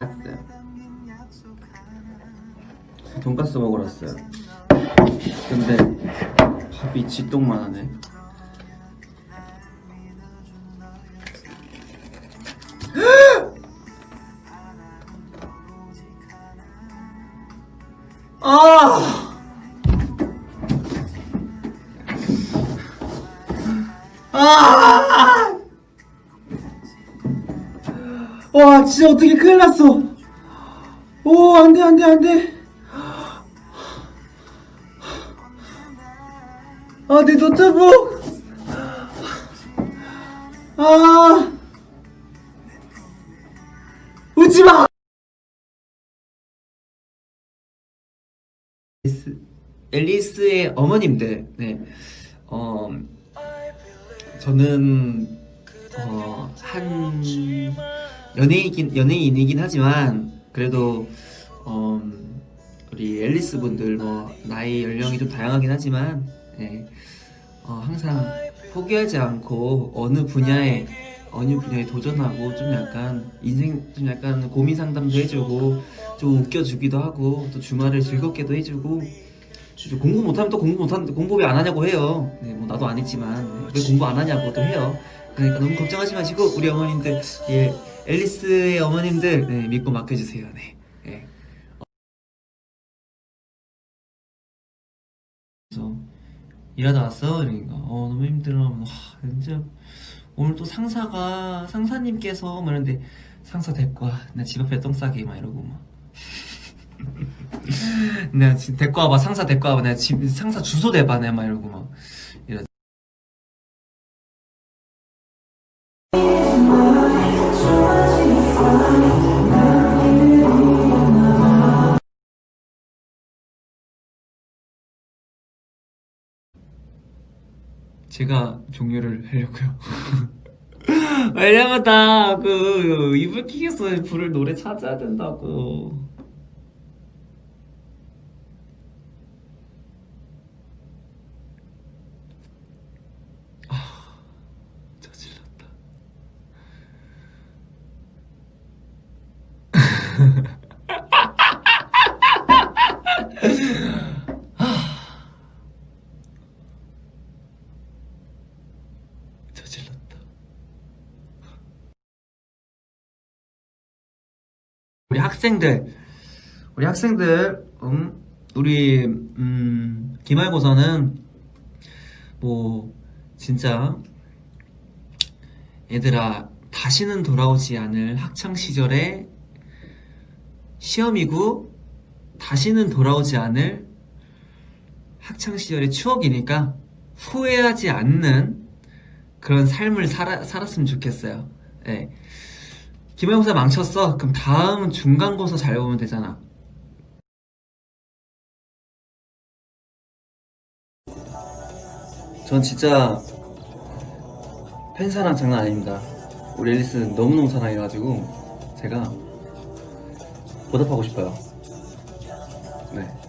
왔어요. 돈가스 먹으러 왔어요. 근데 밥이 지똥만 하네. 아! 아! 와, 진짜 어떻게 큰일 났어. 오, 안 돼, 안 돼, 안 돼. 아, 내 노트북. 아. 웃지 마. 앨리스, 앨리스의 어머님들, 네, 어, 저는 어, 한 연예인이긴 연예인이긴 하지만 그래도 어, 우리 앨리스 분들 뭐 나이 연령이 좀 다양하긴 하지만 예, 어, 항상 포기하지 않고 어느 분야에 어느 분야에 도전하고 좀 약간 인생 좀 약간 고민 상담도 해주고 좀 웃겨주기도 하고 또 주말을 즐겁게도 해주고 좀 공부 못하면 또 공부 못하는데 공부 왜 안 하냐고 해요. 네, 뭐 나도 안 했지만 네, 왜 공부 안 하냐고 또 해요. 그러니까 너무 걱정하지 마시고 우리 어머님들 예, 앨리스의 어머님들 네, 믿고 맡겨주세요. 네. 예. 일하다 왔어? 이러니까 어 너무 힘들어. 와 진짜 오늘 또 상사가 상사님께서 막 이러는데 상사 데리고 와. 나집 앞에 똥 싸게 막 이러고 막. 내가 데리고 와봐 상사 데리고 와봐 내가 집 상사 주소 대봐 내가 막 이러고 막 제가 종료를 하려고요. 왜냐면 나그 이불킥에서 부를 노래 찾아야 된다고. 아. 저질렀다. 우리 학생들, 우리 학생들, 음, 우리 음, 기말고사는 뭐 진짜 얘들아 다시는 돌아오지 않을 학창 시절의 시험이고 다시는 돌아오지 않을 학창 시절의 추억이니까 후회하지 않는 그런 삶을 살아, 살았으면 좋겠어요. 예. 기말고사 망쳤어? 그럼 다음 중간고사 잘 보면 되잖아. 전 진짜 팬 사랑 장난 아닙니다. 우리 앨리스 너무너무 사랑해가지고 제가 보답하고 싶어요. 네.